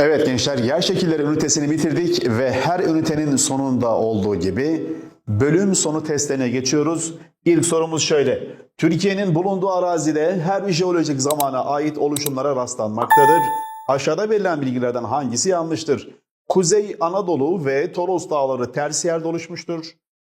Evet gençler yer şekilleri ünitesini bitirdik ve her ünitenin sonunda olduğu gibi bölüm sonu testlerine geçiyoruz. İlk sorumuz şöyle. Türkiye'nin bulunduğu arazide her jeolojik zamana ait oluşumlara rastlanmaktadır. Aşağıda verilen bilgilerden hangisi yanlıştır? Kuzey Anadolu ve Toros Dağları tersiyerde oluşmuştur.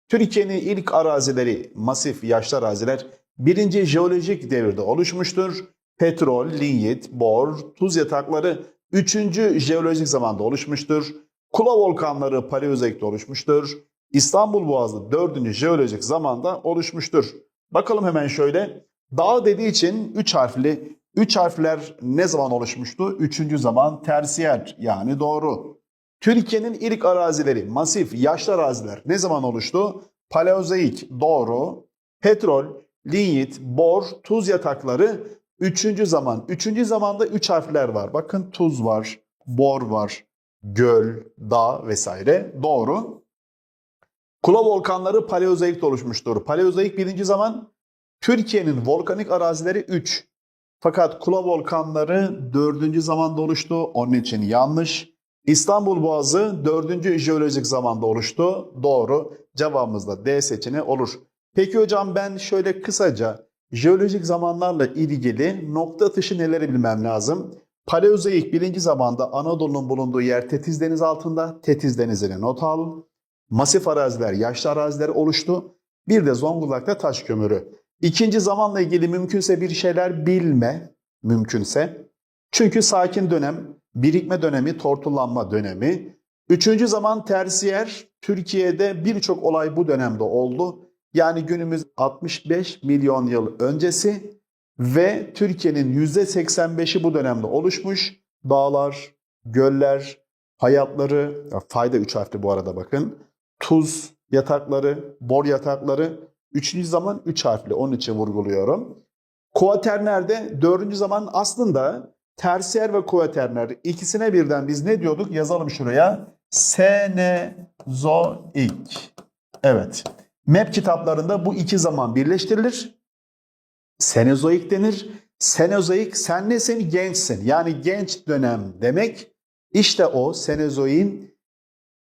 Türkiye'nin ilk arazileri, masif yaşlı araziler birinci jeolojik devirde oluşmuştur. Petrol, linyit, bor, tuz yatakları üçüncü jeolojik zamanda oluşmuştur. Kula volkanları paleozoikte oluşmuştur. İstanbul Boğazı dördüncü jeolojik zamanda oluşmuştur. Bakalım hemen şöyle. Dağ dediği için üç harfli. Üç harfler ne zaman oluşmuştu? Üçüncü zaman tersiyer yani doğru. Türkiye'nin ilk arazileri, masif, yaşlı araziler ne zaman oluştu? Paleozoik, doğru. Petrol, linyit, bor, tuz yatakları üçüncü zaman. Üçüncü zamanda üç harfler var. Bakın tuz var, bor var, göl, dağ vesaire. Doğru. Kula volkanları paleozoikte oluşmuştur. Paleozoik birinci zaman Türkiye'nin volkanik arazileri 3. Fakat Kula volkanları dördüncü zamanda oluştu. Onun için yanlış. İstanbul Boğazı dördüncü jeolojik zamanda oluştu. Doğru. Cevabımız da D seçeneği olur. Peki hocam ben şöyle kısaca jeolojik zamanlarla ilgili nokta atışı neleri bilmem lazım? Paleozoik birinci zamanda Anadolu'nun bulunduğu yer Tetiz Denizi altında. Tetiz Denizi'ne not al. Masif araziler, yaşlı araziler oluştu. Bir de Zonguldak'ta taş kömürü. İkinci zamanla ilgili mümkünse bir şeyler bilme, mümkünse. Çünkü sakin dönem, birikme dönemi, tortullanma dönemi. Üçüncü zaman tersiyer, Türkiye'de birçok olay bu dönemde oldu. Yani günümüz 65 milyon yıl öncesi ve Türkiye'nin %85'i bu dönemde oluşmuş. Dağlar, göller, hayatları, ya fayda üç harfli bu arada bakın. Tuz yatakları, bor yatakları. Üçüncü zaman üç harfli onun için vurguluyorum. Kuaternerde dördüncü zaman aslında tersiyer ve kuaterner ikisine birden biz ne diyorduk? Yazalım şuraya. Senezoik. Evet. MEP kitaplarında bu iki zaman birleştirilir. Senezoik denir. Senezoik sen nesin? Gençsin. Yani genç dönem demek. İşte o Senezoik'in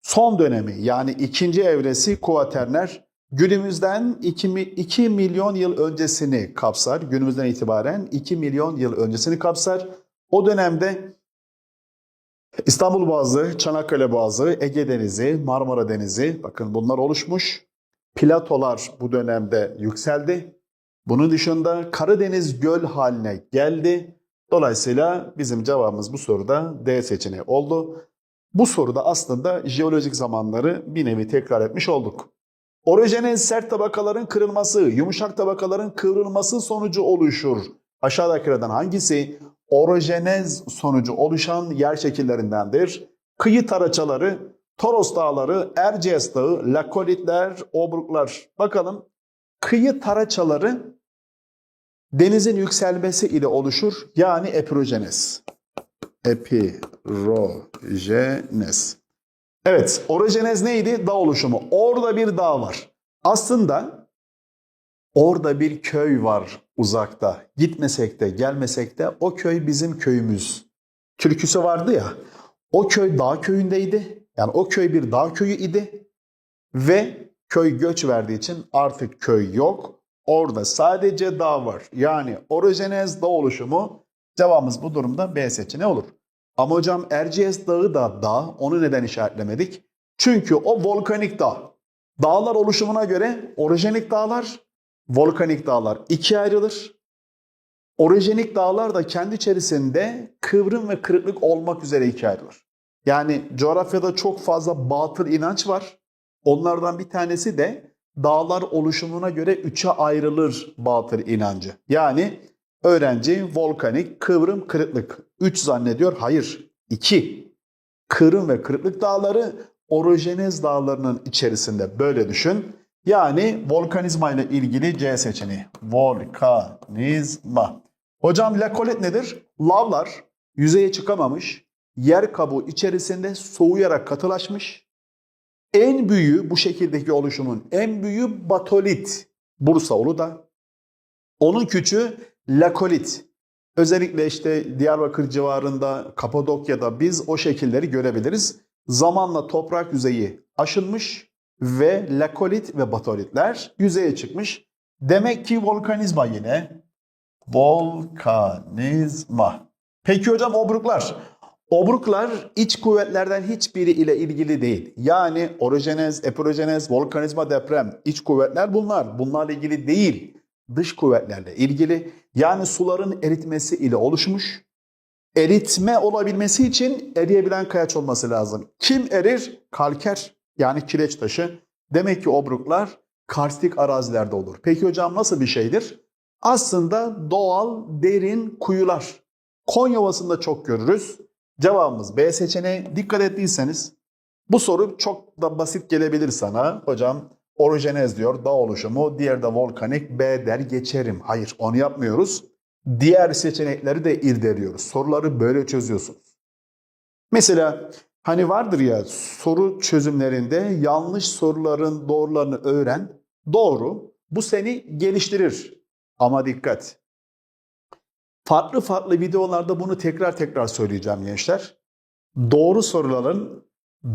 son dönemi yani ikinci evresi kuaterner günümüzden 2, 2 milyon yıl öncesini kapsar. Günümüzden itibaren 2 milyon yıl öncesini kapsar. O dönemde İstanbul Boğazı, Çanakkale Boğazı, Ege Denizi, Marmara Denizi bakın bunlar oluşmuş. Platolar bu dönemde yükseldi. Bunun dışında Karadeniz göl haline geldi. Dolayısıyla bizim cevabımız bu soruda D seçeneği oldu. Bu soruda aslında jeolojik zamanları bir nevi tekrar etmiş olduk. Orojenez sert tabakaların kırılması, yumuşak tabakaların kıvrılması sonucu oluşur. Aşağıdakilerden hangisi orojenez sonucu oluşan yer şekillerindendir? Kıyı taraçaları, Toros Dağları, Erciyes Dağı, Lakolitler, Obruklar. Bakalım kıyı taraçaları denizin yükselmesi ile oluşur. Yani epirojenez. Epirojenez. Evet, orojenez neydi? Dağ oluşumu. Orada bir dağ var. Aslında orada bir köy var uzakta. Gitmesek de gelmesek de o köy bizim köyümüz. Türküsü vardı ya. O köy dağ köyündeydi. Yani o köy bir dağ köyü idi. Ve köy göç verdiği için artık köy yok. Orada sadece dağ var. Yani orojenez dağ oluşumu cevabımız bu durumda B seçeneği olur. Ama hocam Erciyes Dağı da dağ. Onu neden işaretlemedik? Çünkü o volkanik dağ. Dağlar oluşumuna göre orojenik dağlar, volkanik dağlar ikiye ayrılır. Orojenik dağlar da kendi içerisinde kıvrım ve kırıklık olmak üzere ikiye ayrılır. Yani coğrafyada çok fazla batıl inanç var. Onlardan bir tanesi de dağlar oluşumuna göre üçe ayrılır batıl inancı. Yani öğrenci volkanik, kıvrım, kırıklık. Üç zannediyor. Hayır. iki. Kıvrım ve kırıklık dağları orojenez dağlarının içerisinde böyle düşün. Yani volkanizma ile ilgili C seçeneği. Volkanizma. Hocam lakolit nedir? Lavlar yüzeye çıkamamış, yer kabuğu içerisinde soğuyarak katılaşmış. En büyüğü bu şekildeki oluşumun en büyüğü batolit. Bursa Uludağ. Onun küçüğü lakolit. Özellikle işte Diyarbakır civarında, Kapadokya'da biz o şekilleri görebiliriz. Zamanla toprak yüzeyi aşınmış ve lakolit ve batolitler yüzeye çıkmış. Demek ki volkanizma yine. Volkanizma. Peki hocam obruklar. Obruklar iç kuvvetlerden hiçbiri ile ilgili değil. Yani orojenez, epirojenez, volkanizma, deprem, iç kuvvetler bunlar. Bunlarla ilgili değil. Dış kuvvetlerle ilgili. Yani suların eritmesi ile oluşmuş. Eritme olabilmesi için eriyebilen kayaç olması lazım. Kim erir? Kalker yani kireç taşı. Demek ki obruklar karstik arazilerde olur. Peki hocam nasıl bir şeydir? Aslında doğal derin kuyular. Konya Ovası'nda çok görürüz. Cevabımız B seçeneği. Dikkat ettiyseniz bu soru çok da basit gelebilir sana. Hocam orojenez diyor, dağ oluşumu, diğer de volkanik, B der geçerim. Hayır onu yapmıyoruz. Diğer seçenekleri de irdeliyoruz. Soruları böyle çözüyorsunuz. Mesela hani vardır ya soru çözümlerinde yanlış soruların doğrularını öğren. Doğru. Bu seni geliştirir. Ama dikkat. Farklı farklı videolarda bunu tekrar tekrar söyleyeceğim gençler. Doğru soruların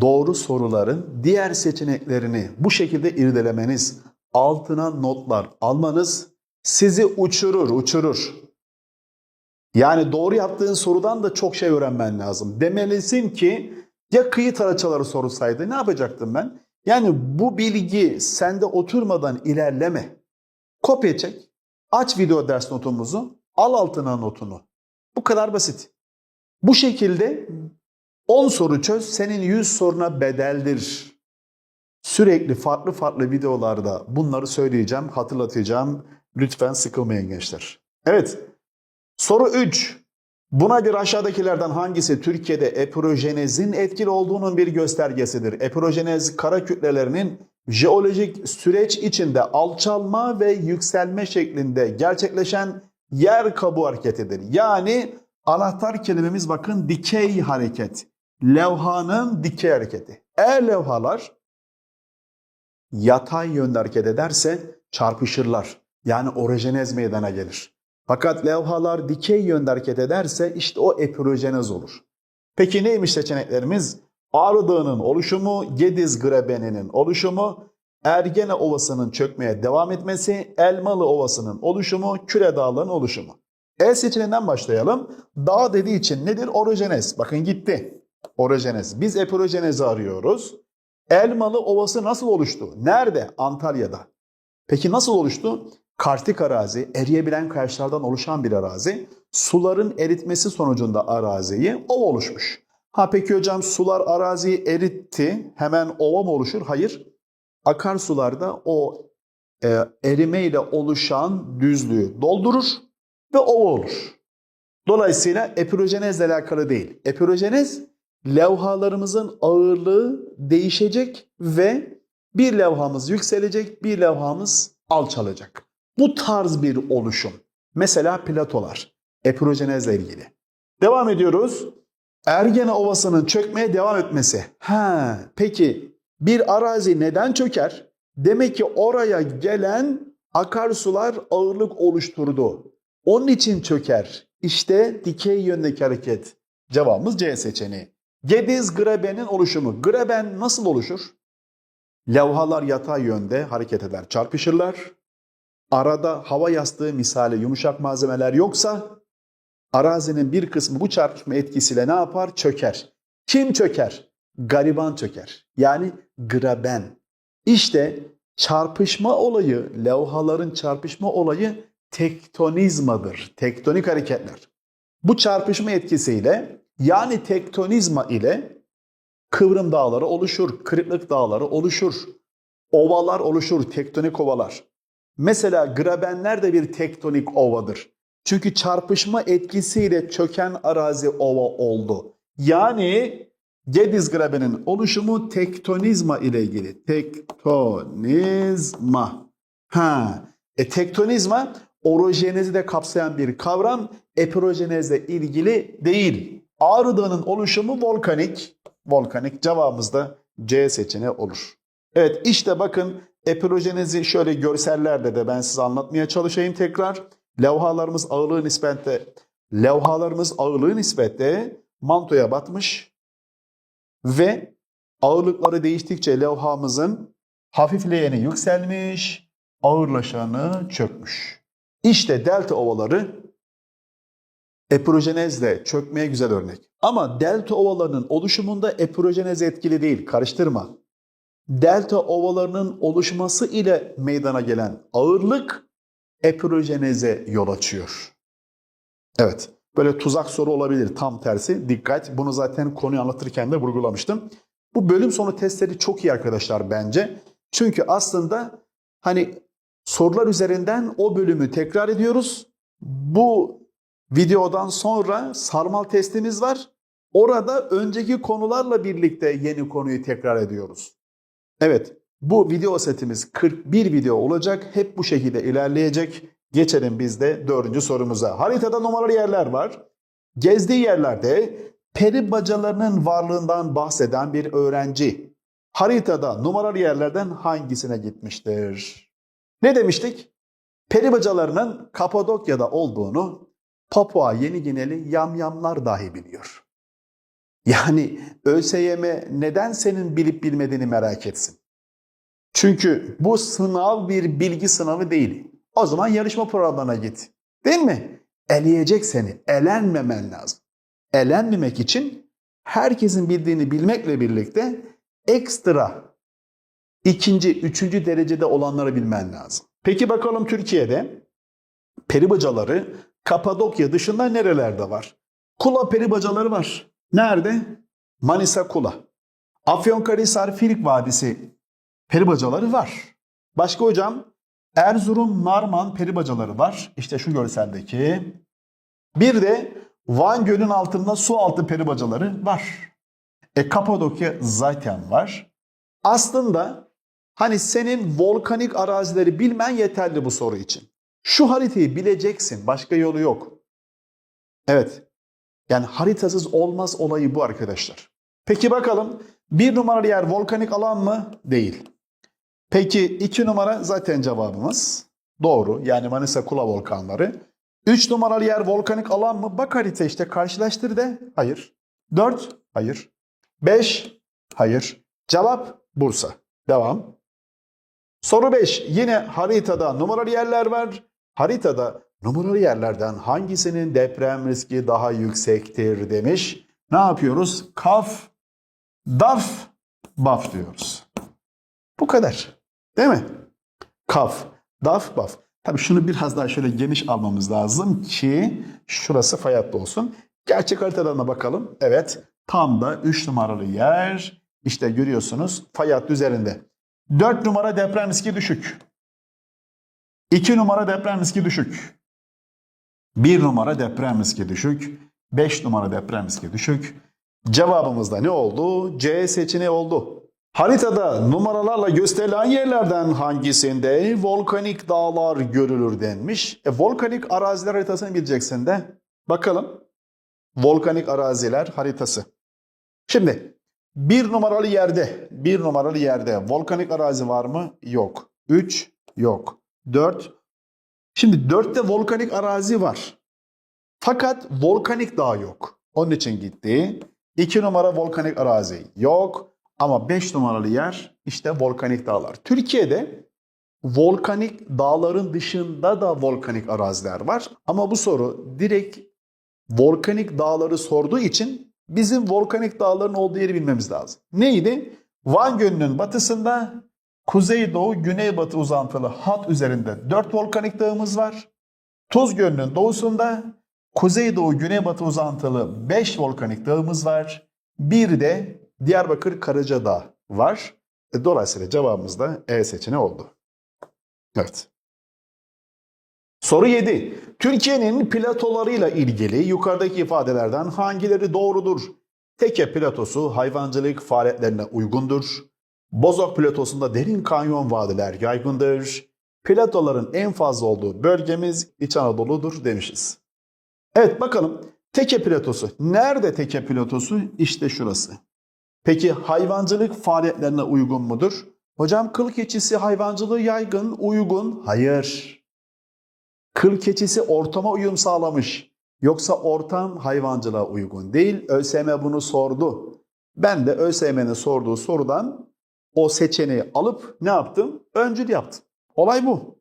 doğru soruların diğer seçeneklerini bu şekilde irdelemeniz, altına notlar almanız sizi uçurur, uçurur. Yani doğru yaptığın sorudan da çok şey öğrenmen lazım. Demelisin ki ya kıyı taraçaları sorulsaydı ne yapacaktım ben? Yani bu bilgi sende oturmadan ilerleme. Kopya çek, aç video ders notumuzu, al altına notunu. Bu kadar basit. Bu şekilde 10 soru çöz, senin 100 soruna bedeldir. Sürekli farklı farklı videolarda bunları söyleyeceğim, hatırlatacağım. Lütfen sıkılmayın gençler. Evet, soru 3. Buna göre aşağıdakilerden hangisi Türkiye'de epirojenezin etkili olduğunun bir göstergesidir? Epirojenez kara kütlelerinin jeolojik süreç içinde alçalma ve yükselme şeklinde gerçekleşen yer kabuğu hareketidir. Yani anahtar kelimemiz bakın dikey hareket. Levhanın dikey hareketi. Eğer levhalar yatay yönde hareket ederse çarpışırlar. Yani orojenez meydana gelir. Fakat levhalar dikey yönde hareket ederse işte o epirojenez olur. Peki neymiş seçeneklerimiz? Ağrı Dağı'nın oluşumu, Gediz Grebeni'nin oluşumu, Ergene Ovası'nın çökmeye devam etmesi, Elmalı Ovası'nın oluşumu, Küre Dağları'nın oluşumu. E seçeneğinden başlayalım. Dağ dediği için nedir? Orojenez. Bakın gitti. Orojenez. Biz epirojenezi arıyoruz. Elmalı Ovası nasıl oluştu? Nerede? Antalya'da. Peki nasıl oluştu? Karstik arazi, eriyebilen kayaçlardan oluşan bir arazi. Suların eritmesi sonucunda araziyi ova oluşmuş. Ha peki hocam sular araziyi eritti. Hemen ova mı oluşur? Hayır. Akarsularda o e, erime ile oluşan düzlüğü doldurur ve ova olur. Dolayısıyla epirojenezle alakalı değil. Epirojenez levhalarımızın ağırlığı değişecek ve bir levhamız yükselecek, bir levhamız alçalacak. Bu tarz bir oluşum. Mesela platolar. Epirojenezle ilgili. Devam ediyoruz. Ergene Ovası'nın çökmeye devam etmesi. Ha, peki bir arazi neden çöker? Demek ki oraya gelen akarsular ağırlık oluşturdu. Onun için çöker. İşte dikey yöndeki hareket. Cevabımız C seçeneği. Gediz Greben'in oluşumu. Greben nasıl oluşur? Levhalar yatay yönde hareket eder, çarpışırlar. Arada hava yastığı misali yumuşak malzemeler yoksa arazinin bir kısmı bu çarpışma etkisiyle ne yapar? Çöker. Kim çöker? Gariban çöker. Yani graben. İşte çarpışma olayı, levhaların çarpışma olayı tektonizmadır. Tektonik hareketler. Bu çarpışma etkisiyle yani tektonizma ile kıvrım dağları oluşur, kırıklık dağları oluşur. Ovalar oluşur, tektonik ovalar. Mesela grabenler de bir tektonik ovadır. Çünkü çarpışma etkisiyle çöken arazi ova oldu. Yani Gediz grabenin oluşumu tektonizma ile ilgili. Tektonizma. Ha. E, tektonizma orojenezi de kapsayan bir kavram. Epirojenezle ilgili değil. Ağrı Dağı'nın oluşumu volkanik. Volkanik cevabımız da C seçeneği olur. Evet işte bakın epirojenezi şöyle görsellerle de ben size anlatmaya çalışayım tekrar. Levhalarımız ağırlığı nispetle levhalarımız ağırlığı nispetle mantoya batmış ve ağırlıkları değiştikçe levhamızın hafifleyeni yükselmiş, ağırlaşanı çökmüş. İşte delta ovaları epirojenezle çökmeye güzel örnek. Ama delta ovalarının oluşumunda epirojenez etkili değil, karıştırma. Delta ovalarının oluşması ile meydana gelen ağırlık epirojeneze yol açıyor. Evet, böyle tuzak soru olabilir tam tersi. Dikkat, bunu zaten konuyu anlatırken de vurgulamıştım. Bu bölüm sonu testleri çok iyi arkadaşlar bence. Çünkü aslında hani sorular üzerinden o bölümü tekrar ediyoruz. Bu videodan sonra sarmal testimiz var. Orada önceki konularla birlikte yeni konuyu tekrar ediyoruz. Evet, bu video setimiz 41 video olacak. Hep bu şekilde ilerleyecek. Geçelim biz de dördüncü sorumuza. Haritada numaralı yerler var. Gezdiği yerlerde peri bacalarının varlığından bahseden bir öğrenci haritada numaralı yerlerden hangisine gitmiştir? Ne demiştik? Peri bacalarının Kapadokya'da olduğunu Papua Yeni Gineli yamyamlar dahi biliyor. Yani ÖSYM neden senin bilip bilmediğini merak etsin. Çünkü bu sınav bir bilgi sınavı değil. O zaman yarışma programlarına git. Değil mi? Eleyecek seni. Elenmemen lazım. Elenmemek için herkesin bildiğini bilmekle birlikte ekstra ikinci, üçüncü derecede olanları bilmen lazım. Peki bakalım Türkiye'de peri bacaları Kapadokya dışında nerelerde var? Kula peri bacaları var. Nerede? Manisa Kula. Afyonkarahisar Filik Vadisi peri bacaları var. Başka hocam Erzurum Narman peri bacaları var. İşte şu görseldeki. Bir de Van Gölü'nün altında su altı peri bacaları var. E Kapadokya zaten var. Aslında hani senin volkanik arazileri bilmen yeterli bu soru için. Şu haritayı bileceksin. Başka yolu yok. Evet. Yani haritasız olmaz olayı bu arkadaşlar. Peki bakalım bir numaralı yer volkanik alan mı? Değil. Peki iki numara zaten cevabımız. Doğru. Yani Manisa Kula volkanları. Üç numaralı yer volkanik alan mı? Bak harita işte karşılaştır de. Hayır. Dört. Hayır. Beş. Hayır. Cevap Bursa. Devam. Soru 5. Yine haritada numaralı yerler var. Haritada numaralı yerlerden hangisinin deprem riski daha yüksektir demiş. Ne yapıyoruz? Kaf, daf, baf diyoruz. Bu kadar. Değil mi? Kaf, daf, baf. Tabii şunu biraz daha şöyle geniş almamız lazım ki şurası fay hattı olsun. Gerçek haritadan da bakalım. Evet. Tam da 3 numaralı yer. İşte görüyorsunuz fay hattı üzerinde. 4 numara deprem riski düşük. 2 numara deprem riski düşük. 1 numara deprem riski düşük. 5 numara deprem riski düşük. Cevabımız da ne oldu? C seçeneği oldu. Haritada numaralarla gösterilen yerlerden hangisinde volkanik dağlar görülür denmiş. E, volkanik araziler haritasını bileceksin de. Bakalım. Volkanik araziler haritası. Şimdi bir numaralı yerde, bir numaralı yerde volkanik arazi var mı? Yok. 3 yok. 4. Şimdi 4'te volkanik arazi var. Fakat volkanik dağ yok. Onun için gitti. 2 numara volkanik arazi yok. Ama 5 numaralı yer işte volkanik dağlar. Türkiye'de volkanik dağların dışında da volkanik araziler var. Ama bu soru direkt volkanik dağları sorduğu için bizim volkanik dağların olduğu yeri bilmemiz lazım. Neydi? Van Gölü'nün batısında kuzeydoğu güneybatı uzantılı hat üzerinde 4 volkanik dağımız var. Tuz Gölü'nün doğusunda kuzeydoğu güneybatı uzantılı 5 volkanik dağımız var. Bir de Diyarbakır Karacadağ var. E, Dolayısıyla cevabımız da E seçeneği oldu. Evet. Soru 7. Türkiye'nin platolarıyla ilgili yukarıdaki ifadelerden hangileri doğrudur? Teke platosu hayvancılık faaliyetlerine uygundur. Bozok platosunda derin kanyon vadiler yaygındır. Platoların en fazla olduğu bölgemiz İç Anadolu'dur demişiz. Evet bakalım teke platosu. Nerede teke platosu? İşte şurası. Peki hayvancılık faaliyetlerine uygun mudur? Hocam kıl keçisi hayvancılığı yaygın, uygun. Hayır. Kıl keçisi ortama uyum sağlamış. Yoksa ortam hayvancılığa uygun değil. ÖSYM bunu sordu. Ben de ÖSYM'nin sorduğu sorudan o seçeneği alıp ne yaptım? Öncül yaptım. Olay bu.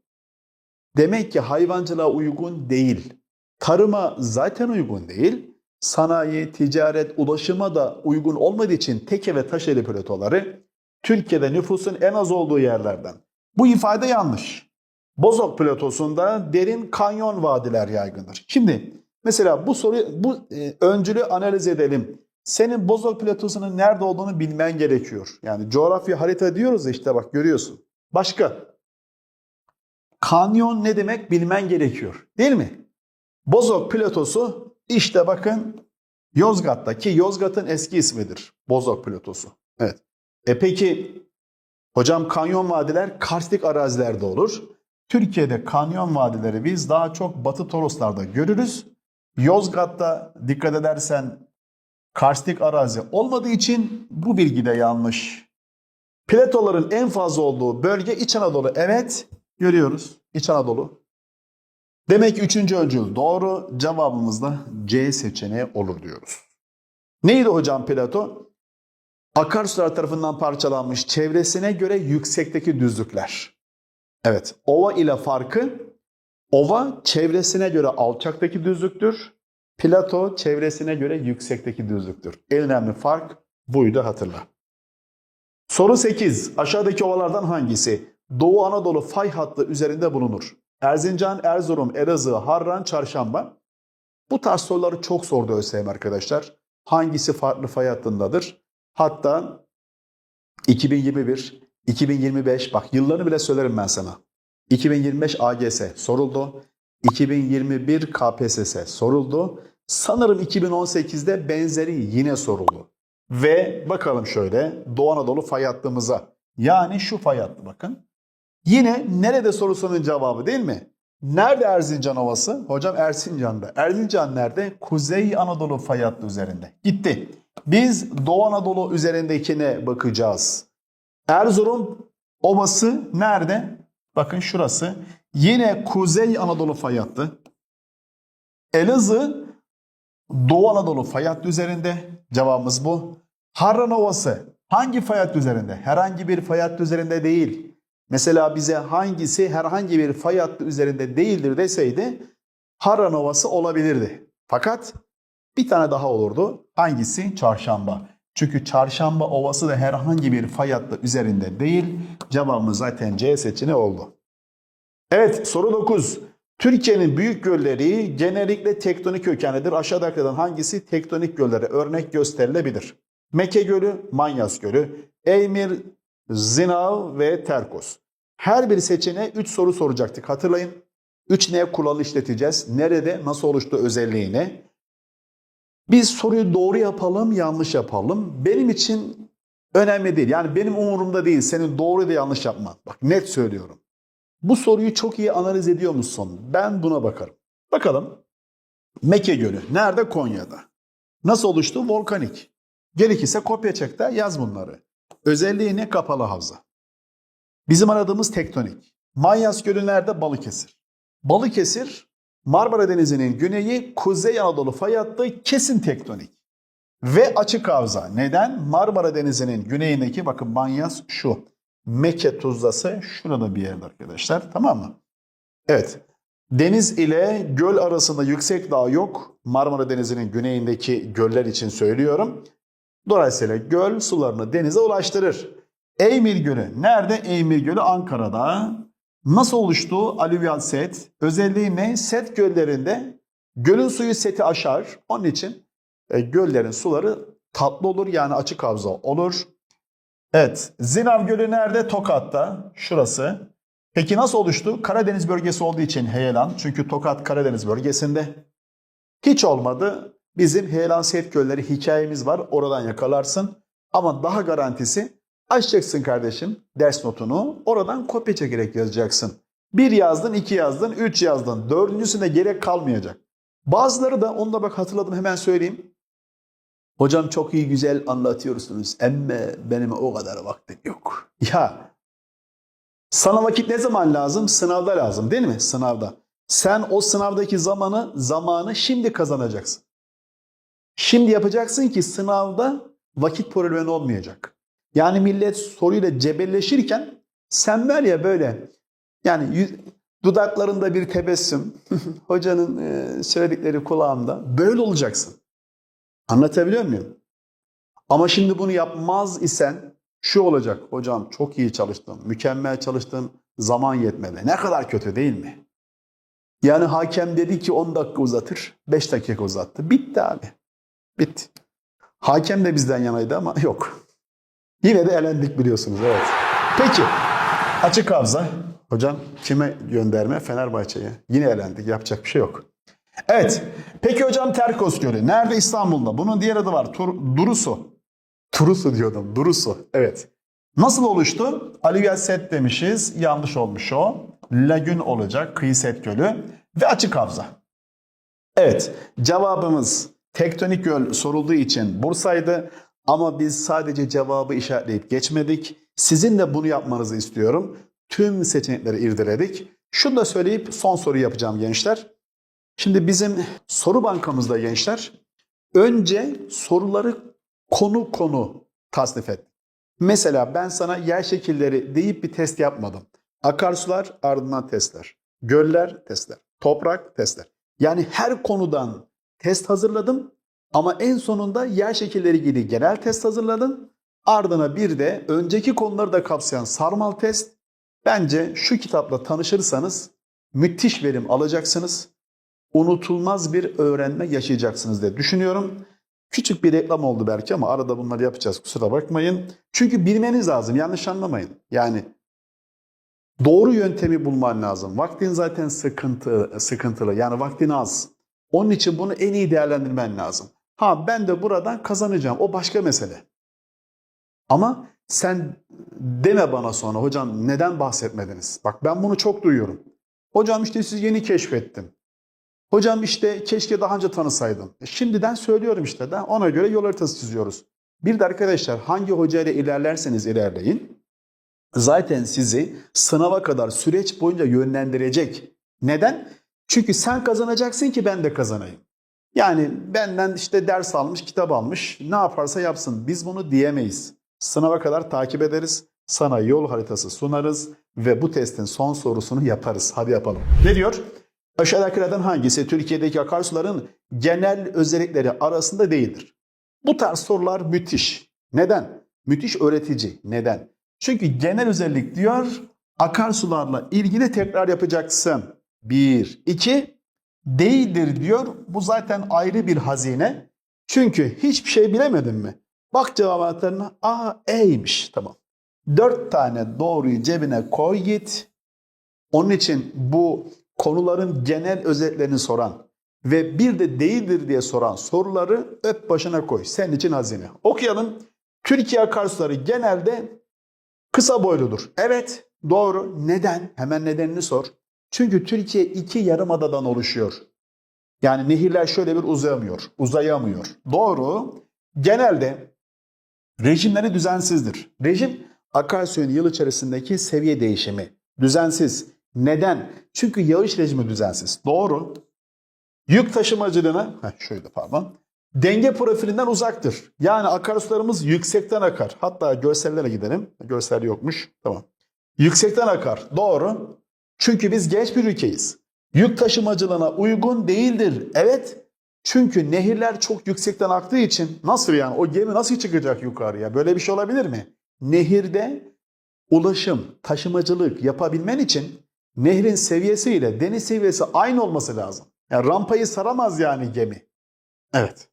Demek ki hayvancılığa uygun değil. Tarıma zaten uygun değil. Sanayi, ticaret, ulaşıma da uygun olmadığı için teke ve taşeli platoları Türkiye'de nüfusun en az olduğu yerlerden. Bu ifade yanlış. Bozok platosunda derin kanyon vadiler yaygındır. Şimdi mesela bu soruyu, bu e, öncülü analiz edelim. Senin Bozok platosunun nerede olduğunu bilmen gerekiyor. Yani coğrafya harita diyoruz işte bak görüyorsun. Başka? Kanyon ne demek bilmen gerekiyor. Değil mi? Bozok platosu işte bakın Yozgat'taki Yozgat'ın eski ismidir. Bozok platosu. Evet. E peki hocam kanyon vadiler karstik arazilerde olur. Türkiye'de kanyon vadileri biz daha çok Batı Toroslar'da görürüz. Yozgat'ta dikkat edersen karstik arazi olmadığı için bu bilgi de yanlış. Platoların en fazla olduğu bölge İç Anadolu. Evet görüyoruz İç Anadolu. Demek üçüncü öncül doğru. Cevabımız da C seçeneği olur diyoruz. Neydi hocam Plato? Akarsular tarafından parçalanmış çevresine göre yüksekteki düzlükler. Evet, ova ile farkı ova çevresine göre alçaktaki düzlüktür. Plato çevresine göre yüksekteki düzlüktür. En önemli fark buydu hatırla. Soru 8. Aşağıdaki ovalardan hangisi Doğu Anadolu fay hattı üzerinde bulunur? Erzincan, Erzurum, Elazığ, Harran, Çarşamba. Bu tarz soruları çok sordu ÖSYM arkadaşlar. Hangisi farklı fay hattındadır? Hatta 2021, 2025 bak yıllarını bile söylerim ben sana. 2025 AGS soruldu. 2021 KPSS soruldu. Sanırım 2018'de benzeri yine soruldu. Ve bakalım şöyle Doğu Anadolu fay hattımıza. Yani şu fay hattı bakın. Yine nerede sorusunun cevabı değil mi? Nerede Erzincan Ovası? Hocam Erzincan'da. Erzincan nerede? Kuzey Anadolu fay hattı üzerinde. Gitti. Biz Doğu Anadolu üzerindekine bakacağız. Erzurum Ovası nerede? Bakın şurası. Yine Kuzey Anadolu fay hattı. Elazığ Doğu Anadolu fay hattı üzerinde. Cevabımız bu. Harran Ovası hangi fay hattı üzerinde? Herhangi bir fay hattı üzerinde değil. Mesela bize hangisi herhangi bir fay hattı üzerinde değildir deseydi Harran Ovası olabilirdi. Fakat bir tane daha olurdu. Hangisi? Çarşamba. Çünkü Çarşamba Ovası da herhangi bir fay hattı üzerinde değil. Cevabımız zaten C seçeneği oldu. Evet soru 9. Türkiye'nin büyük gölleri genellikle tektonik kökenlidir. Aşağıdakilerden hangisi tektonik göllere örnek gösterilebilir? Meke Gölü, Manyas Gölü, Eymir, Zinav ve Terkos. Her bir seçeneğe 3 soru soracaktık. Hatırlayın. 3 ne kuralı işleteceğiz? Nerede, nasıl oluştu özelliğini? Biz soruyu doğru yapalım, yanlış yapalım. Benim için önemli değil. Yani benim umurumda değil senin doğru da yanlış yapman. Bak net söylüyorum. Bu soruyu çok iyi analiz ediyor musun? Ben buna bakarım. Bakalım. Mekke Gölü. Nerede? Konya'da. Nasıl oluştu? Volkanik. Gerekirse kopya çek de yaz bunları. Özelliği ne? Kapalı havza. Bizim aradığımız tektonik. Manyas Gölü nerede? Balıkesir. Balıkesir, Marmara Denizi'nin güneyi Kuzey Anadolu fay kesin tektonik. Ve açık havza. Neden? Marmara Denizi'nin güneyindeki bakın Manyas şu. Mekke Tuzlası şurada bir yerde arkadaşlar. Tamam mı? Evet. Deniz ile göl arasında yüksek dağ yok. Marmara Denizi'nin güneyindeki göller için söylüyorum. Dolayısıyla göl sularını denize ulaştırır. Eymir Gölü. Nerede? Eymir Gölü Ankara'da. Nasıl oluştu alüvyal set? Özelliği ne? Set göllerinde gölün suyu seti aşar. Onun için e, göllerin suları tatlı olur yani açık havza olur. Evet. Zinav Gölü nerede? Tokat'ta. Şurası. Peki nasıl oluştu? Karadeniz bölgesi olduğu için heyelan. Çünkü Tokat Karadeniz bölgesinde. Hiç olmadı. Bizim heyelan set gölleri hikayemiz var. Oradan yakalarsın. Ama daha garantisi açacaksın kardeşim ders notunu. Oradan kopya çekerek yazacaksın. Bir yazdın, iki yazdın, üç yazdın. Dördüncüsüne gerek kalmayacak. Bazıları da onu da bak hatırladım hemen söyleyeyim. Hocam çok iyi güzel anlatıyorsunuz ama benim o kadar vaktim yok. Ya sana vakit ne zaman lazım? Sınavda lazım değil mi? Sınavda. Sen o sınavdaki zamanı zamanı şimdi kazanacaksın. Şimdi yapacaksın ki sınavda vakit problemi olmayacak. Yani millet soruyla cebelleşirken sen var ya böyle yani yüz- dudaklarında bir tebessüm, hocanın e, söyledikleri kulağımda böyle olacaksın. Anlatabiliyor muyum? Ama şimdi bunu yapmaz isen şu olacak. Hocam çok iyi çalıştım, mükemmel çalıştım, zaman yetmedi. Ne kadar kötü değil mi? Yani hakem dedi ki 10 dakika uzatır, 5 dakika uzattı. Bitti abi. Bitti. Hakem de bizden yanaydı ama yok. Yine de elendik biliyorsunuz evet. Peki açık havza. Hocam kime gönderme? Fenerbahçe'ye. Yine elendik. Yapacak bir şey yok. Evet. Peki hocam Terkos Gölü. Nerede? İstanbul'da. Bunun diğer adı var. Tur Durusu. Turusu diyordum. Durusu. Evet. Nasıl oluştu? Alüvyal set demişiz. Yanlış olmuş o. Lagün olacak. Kıyı set gölü. Ve açık havza. Evet. Cevabımız tektonik göl sorulduğu için Bursa'ydı. Ama biz sadece cevabı işaretleyip geçmedik. Sizin de bunu yapmanızı istiyorum. Tüm seçenekleri irdeledik. Şunu da söyleyip son soru yapacağım gençler. Şimdi bizim soru bankamızda gençler önce soruları konu konu tasnif et. Mesela ben sana yer şekilleri deyip bir test yapmadım. Akarsular ardından testler. Göller testler. Toprak testler. Yani her konudan test hazırladım ama en sonunda yer şekilleri ilgili genel test hazırladım. Ardına bir de önceki konuları da kapsayan sarmal test. Bence şu kitapla tanışırsanız müthiş verim alacaksınız. Unutulmaz bir öğrenme yaşayacaksınız diye düşünüyorum. Küçük bir reklam oldu belki ama arada bunları yapacağız kusura bakmayın. Çünkü bilmeniz lazım yanlış anlamayın. Yani doğru yöntemi bulman lazım. Vaktin zaten sıkıntı, sıkıntılı yani vaktin az. Onun için bunu en iyi değerlendirmen lazım. Ha ben de buradan kazanacağım o başka mesele. Ama sen deme bana sonra hocam neden bahsetmediniz? Bak ben bunu çok duyuyorum. Hocam işte siz yeni keşfettim. Hocam işte keşke daha önce tanısaydım. E şimdiden söylüyorum işte de ona göre yol haritası çiziyoruz. Bir de arkadaşlar hangi hocayla ilerlerseniz ilerleyin zaten sizi sınava kadar süreç boyunca yönlendirecek. Neden? Çünkü sen kazanacaksın ki ben de kazanayım. Yani benden işte ders almış, kitap almış, ne yaparsa yapsın. Biz bunu diyemeyiz. Sınava kadar takip ederiz, sana yol haritası sunarız ve bu testin son sorusunu yaparız. Hadi yapalım. Ne diyor? Aşağıdakilerden hangisi Türkiye'deki akarsuların genel özellikleri arasında değildir? Bu tarz sorular müthiş. Neden? Müthiş öğretici. Neden? Çünkü genel özellik diyor akarsularla ilgili tekrar yapacaksın. Bir. iki değildir diyor. Bu zaten ayrı bir hazine. Çünkü hiçbir şey bilemedin mi? Bak cevaplarına A, E'ymiş. Tamam. Dört tane doğruyu cebine koy git. Onun için bu konuların genel özetlerini soran ve bir de değildir diye soran soruları öp başına koy. Senin için hazine. Okuyalım. Türkiye akarsuları genelde kısa boyludur. Evet, doğru. Neden? Hemen nedenini sor. Çünkü Türkiye iki yarımadadan oluşuyor. Yani nehirler şöyle bir uzayamıyor, uzayamıyor. Doğru. Genelde rejimleri düzensizdir. Rejim akarsuyun yıl içerisindeki seviye değişimi. Düzensiz. Neden? Çünkü yağış rejimi düzensiz. Doğru. Yük taşımacılığına, heh, şöyle pardon, denge profilinden uzaktır. Yani akarsularımız yüksekten akar. Hatta görsellere gidelim. Görsel yokmuş. Tamam. Yüksekten akar. Doğru. Çünkü biz genç bir ülkeyiz. Yük taşımacılığına uygun değildir. Evet. Çünkü nehirler çok yüksekten aktığı için nasıl yani o gemi nasıl çıkacak yukarıya? Böyle bir şey olabilir mi? Nehirde ulaşım, taşımacılık yapabilmen için nehrin seviyesiyle deniz seviyesi aynı olması lazım. Yani rampayı saramaz yani gemi. Evet.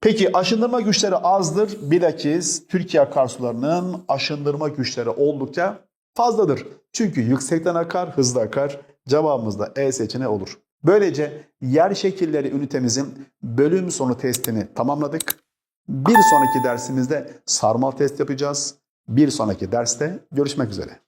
Peki aşındırma güçleri azdır. Bilakis Türkiye akarsularının aşındırma güçleri oldukça fazladır. Çünkü yüksekten akar, hızlı akar. Cevabımız da E seçeneği olur. Böylece yer şekilleri ünitemizin bölüm sonu testini tamamladık. Bir sonraki dersimizde sarmal test yapacağız. Bir sonraki derste görüşmek üzere.